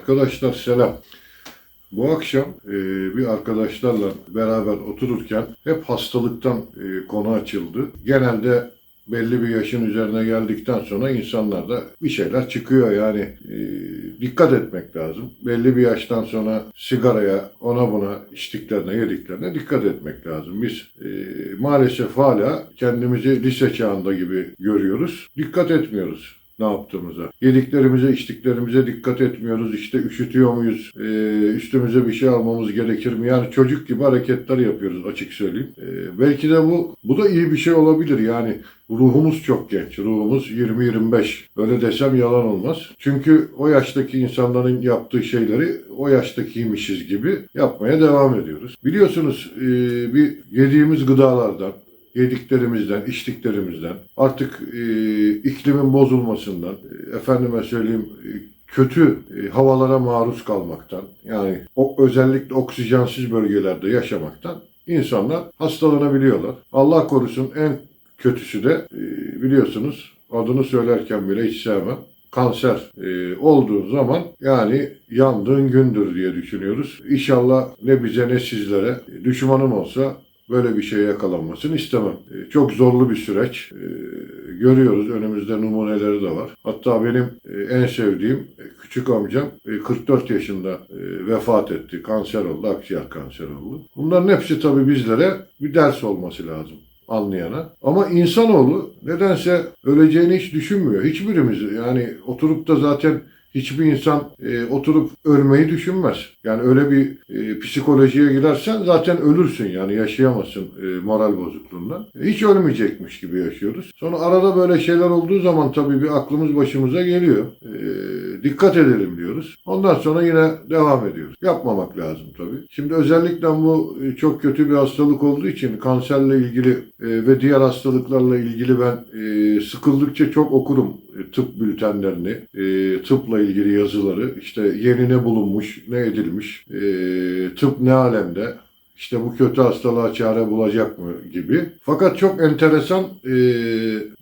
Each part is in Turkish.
Arkadaşlar selam. Bu akşam e, bir arkadaşlarla beraber otururken hep hastalıktan e, konu açıldı. Genelde belli bir yaşın üzerine geldikten sonra insanlarda bir şeyler çıkıyor yani e, dikkat etmek lazım. Belli bir yaştan sonra sigaraya, ona buna içtiklerine, yediklerine dikkat etmek lazım. Biz e, maalesef hala kendimizi lise çağında gibi görüyoruz. Dikkat etmiyoruz ne yaptığımıza. Yediklerimize, içtiklerimize dikkat etmiyoruz. İşte üşütüyor muyuz? Ee, üstümüze bir şey almamız gerekir mi? Yani çocuk gibi hareketler yapıyoruz açık söyleyeyim. Ee, belki de bu bu da iyi bir şey olabilir. Yani ruhumuz çok genç. Ruhumuz 20-25. Öyle desem yalan olmaz. Çünkü o yaştaki insanların yaptığı şeyleri o yaştakiymişiz gibi yapmaya devam ediyoruz. Biliyorsunuz e, bir yediğimiz gıdalardan, yediklerimizden, içtiklerimizden, artık e, iklimin bozulmasından, e, efendime söyleyeyim e, kötü e, havalara maruz kalmaktan, yani o özellikle oksijensiz bölgelerde yaşamaktan insanlar hastalanabiliyorlar. Allah korusun en kötüsü de e, biliyorsunuz adını söylerken bile hiç sevmem kanser e, olduğu zaman yani yandığın gündür diye düşünüyoruz. İnşallah ne bize ne sizlere e, düşmanım olsa böyle bir şeye yakalanmasını istemem. E, Çok zorlu bir süreç. E, Görüyoruz önümüzde numuneleri de var. Hatta benim e, en sevdiğim küçük amcam e, 44 yaşında vefat etti. Kanser oldu, akciğer kanseri oldu. Bunların hepsi tabii bizlere bir ders olması lazım anlayana. Ama insanoğlu nedense öleceğini hiç düşünmüyor. Hiçbirimiz yani oturup da zaten hiçbir insan e, oturup ölmeyi düşünmez. Yani öyle bir e, psikolojiye girersen zaten ölürsün yani yaşayamazsın e, moral bozukluğundan. E, hiç ölmeyecekmiş gibi yaşıyoruz. Sonra arada böyle şeyler olduğu zaman tabii bir aklımız başımıza geliyor. E, dikkat edelim diyoruz. Ondan sonra yine devam ediyoruz. Yapmamak lazım tabii. Şimdi özellikle bu e, çok kötü bir hastalık olduğu için kanserle ilgili e, ve diğer hastalıklarla ilgili ben e, sıkıldıkça çok okurum tıp bültenlerini, e, tıpla ilgili yazıları, işte yeni ne bulunmuş, ne edilmiş, e, tıp ne alemde, işte bu kötü hastalığa çare bulacak mı gibi. Fakat çok enteresan e,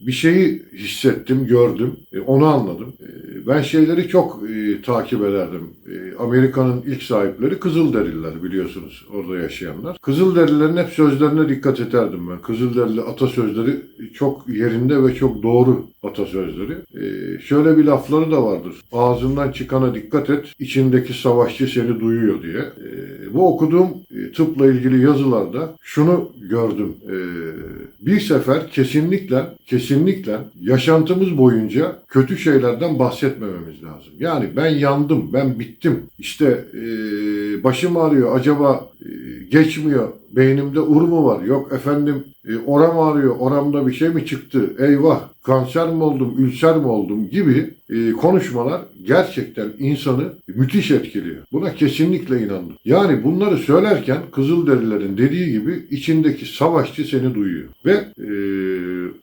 bir şeyi hissettim, gördüm, e, onu anladım. E, ben şeyleri çok e, takip ederdim. E, Amerika'nın ilk sahipleri Kızılderililer biliyorsunuz orada yaşayanlar. Kızılderililerin hep sözlerine dikkat ederdim ben. Kızılderili atasözleri çok yerinde ve çok doğru atasözleri. E, şöyle bir lafları da vardır. Ağzından çıkana dikkat et, içindeki savaşçı seni duyuyor diye. E, bu okuduğum e, tıpla ilgili yazılarda şunu gördüm. E, bir sefer kesinlikle kesinlikle yaşantımız boyunca kötü şeylerden bahsetmememiz lazım. Yani ben yandım, ben bittim. İşte e, başım ağrıyor, acaba e, geçmiyor, beynimde ur mu var? Yok efendim e, oram ağrıyor, oramda bir şey mi çıktı? Eyvah, kanser mi oldum, ülser mi oldum gibi e, konuşmalar gerçekten insanı müthiş etkiliyor. Buna kesinlikle inandım. Yani bunları söylerken Kızılderililerin dediği gibi içindeki savaşçı seni duyuyor. Ve e,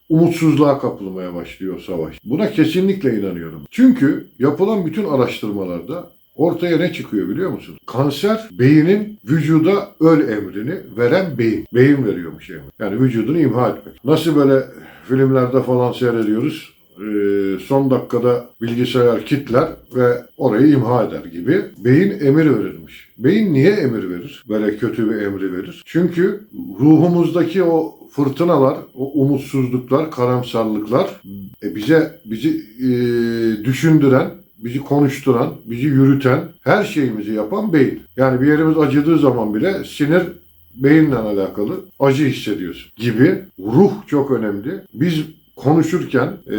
umutsuzluğa kapılmaya başlıyor savaş. Buna kesinlikle inanıyorum. Çünkü yapılan bütün araştırmalarda Ortaya ne çıkıyor biliyor musun? Kanser beynin vücuda öl emrini veren beyin. Beyin veriyormuş emri. Yani vücudunu imha etmek. Nasıl böyle filmlerde falan seyrediyoruz? Ee, son dakikada bilgisayar kitler ve orayı imha eder gibi beyin emir verirmiş. Beyin niye emir verir? Böyle kötü bir emri verir. Çünkü ruhumuzdaki o fırtınalar, o umutsuzluklar, karamsarlıklar e, bize bizi e, düşündüren, bizi konuşturan, bizi yürüten, her şeyimizi yapan beyin. Yani bir yerimiz acıdığı zaman bile sinir beyinle alakalı acı hissediyorsun gibi. Ruh çok önemli. Biz konuşurken e,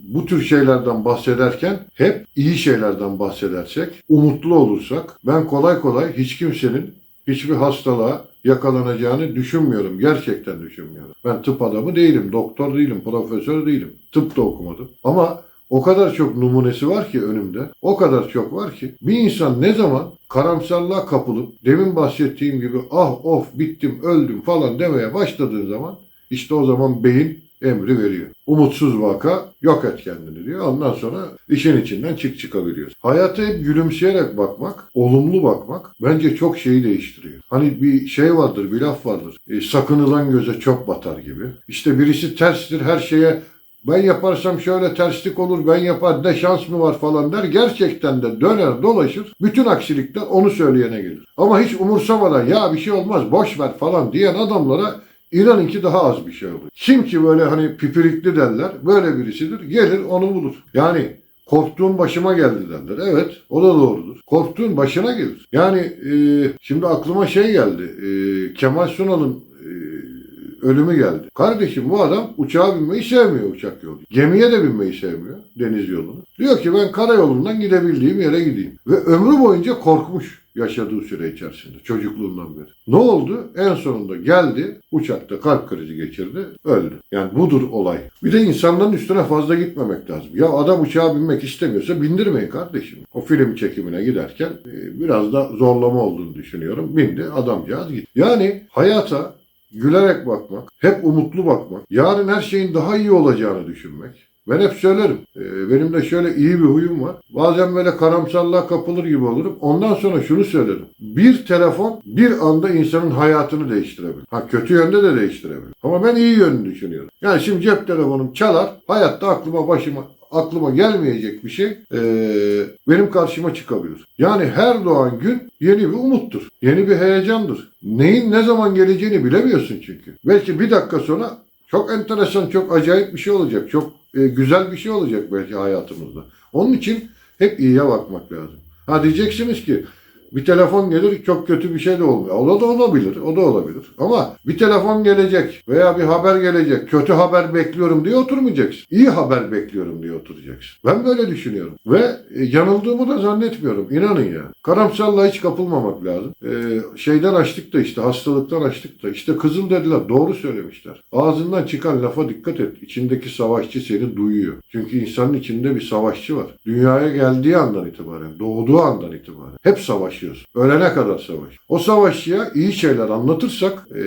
bu tür şeylerden bahsederken hep iyi şeylerden bahsedersek, umutlu olursak ben kolay kolay hiç kimsenin hiçbir hastalığa yakalanacağını düşünmüyorum. Gerçekten düşünmüyorum. Ben tıp adamı değilim, doktor değilim, profesör değilim. Tıp da okumadım. Ama o kadar çok numunesi var ki önümde. O kadar çok var ki. Bir insan ne zaman karamsarlığa kapılıp demin bahsettiğim gibi ah of bittim öldüm falan demeye başladığı zaman işte o zaman beyin emri veriyor. Umutsuz vaka yok et kendini diyor. Ondan sonra işin içinden çık çıkabiliyorsun. Hayata hep gülümseyerek bakmak, olumlu bakmak bence çok şeyi değiştiriyor. Hani bir şey vardır, bir laf vardır. E, sakınılan göze çok batar gibi. İşte birisi terstir her şeye ben yaparsam şöyle terslik olur, ben yapar ne şans mı var falan der. Gerçekten de döner dolaşır. Bütün aksilikler onu söyleyene gelir. Ama hiç umursamadan ya bir şey olmaz boş ver falan diyen adamlara İnanın ki daha az bir şey olur. Kim ki böyle hani pipirikli derler, böyle birisidir. Gelir onu bulur. Yani korktuğun başıma geldi derler. Evet o da doğrudur. Korktuğun başına gelir. Yani e, şimdi aklıma şey geldi. E, Kemal Sunal'ın ölümü geldi. Kardeşim bu adam uçağa binmeyi sevmiyor uçak yolu. Gemiye de binmeyi sevmiyor deniz yolunu. Diyor ki ben karayolundan gidebildiğim yere gideyim. Ve ömrü boyunca korkmuş yaşadığı süre içerisinde çocukluğundan beri. Ne oldu? En sonunda geldi uçakta kalp krizi geçirdi öldü. Yani budur olay. Bir de insanların üstüne fazla gitmemek lazım. Ya adam uçağa binmek istemiyorsa bindirmeyin kardeşim. O film çekimine giderken e, biraz da zorlama olduğunu düşünüyorum. Bindi adamcağız gitti. Yani hayata gülerek bakmak, hep umutlu bakmak, yarın her şeyin daha iyi olacağını düşünmek. Ben hep söylerim. e, Benim de şöyle iyi bir huyum var. Bazen böyle karamsarlığa kapılır gibi olurum. Ondan sonra şunu söylerim. Bir telefon bir anda insanın hayatını değiştirebilir. Ha kötü yönde de değiştirebilir. Ama ben iyi yönünü düşünüyorum. Yani şimdi cep telefonum çalar. Hayatta aklıma başıma aklıma gelmeyecek bir şey e, benim karşıma çıkabilir. Yani her doğan gün yeni bir umuttur. Yeni bir heyecandır. Neyin ne zaman geleceğini bilemiyorsun çünkü. Belki bir dakika sonra çok enteresan, çok acayip bir şey olacak. Çok e, güzel bir şey olacak belki hayatımızda. Onun için hep iyiye bakmak lazım. Ha diyeceksiniz ki bir telefon gelir çok kötü bir şey de olmuyor. O da olabilir, o da olabilir. Ama bir telefon gelecek veya bir haber gelecek, kötü haber bekliyorum diye oturmayacaksın. İyi haber bekliyorum diye oturacaksın. Ben böyle düşünüyorum. Ve e, yanıldığımı da zannetmiyorum. İnanın ya. Karamsarlığa hiç kapılmamak lazım. E, şeyden açtık da işte hastalıktan açtık da işte kızıl dediler. Doğru söylemişler. Ağzından çıkan lafa dikkat et. İçindeki savaşçı seni duyuyor. Çünkü insanın içinde bir savaşçı var. Dünyaya geldiği andan itibaren, doğduğu andan itibaren hep savaşıyoruz. Ölene kadar savaş. O savaşçıya iyi şeyler anlatırsak e,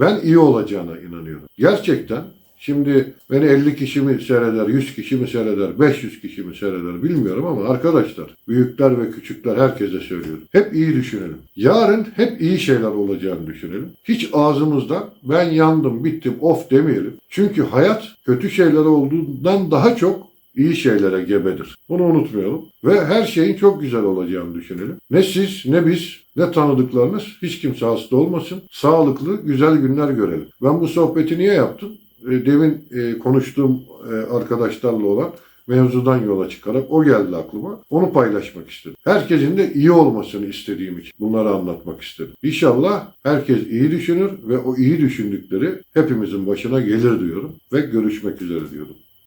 ben iyi olacağına inanıyorum. Gerçekten Şimdi beni 50 kişi mi seyreder, 100 kişi mi seyreder, 500 kişi mi seyreder bilmiyorum ama arkadaşlar, büyükler ve küçükler herkese söylüyorum. Hep iyi düşünelim. Yarın hep iyi şeyler olacağını düşünelim. Hiç ağzımızdan ben yandım, bittim, of demeyelim. Çünkü hayat kötü şeyler olduğundan daha çok iyi şeylere gebedir. Bunu unutmayalım. Ve her şeyin çok güzel olacağını düşünelim. Ne siz, ne biz, ne tanıdıklarınız hiç kimse hasta olmasın. Sağlıklı, güzel günler görelim. Ben bu sohbeti niye yaptım? E, Demin e, konuştuğum e, arkadaşlarla olan mevzudan yola çıkarak o geldi aklıma. Onu paylaşmak istedim. Herkesin de iyi olmasını istediğim için bunları anlatmak istedim. İnşallah herkes iyi düşünür ve o iyi düşündükleri hepimizin başına gelir diyorum ve görüşmek üzere diyorum.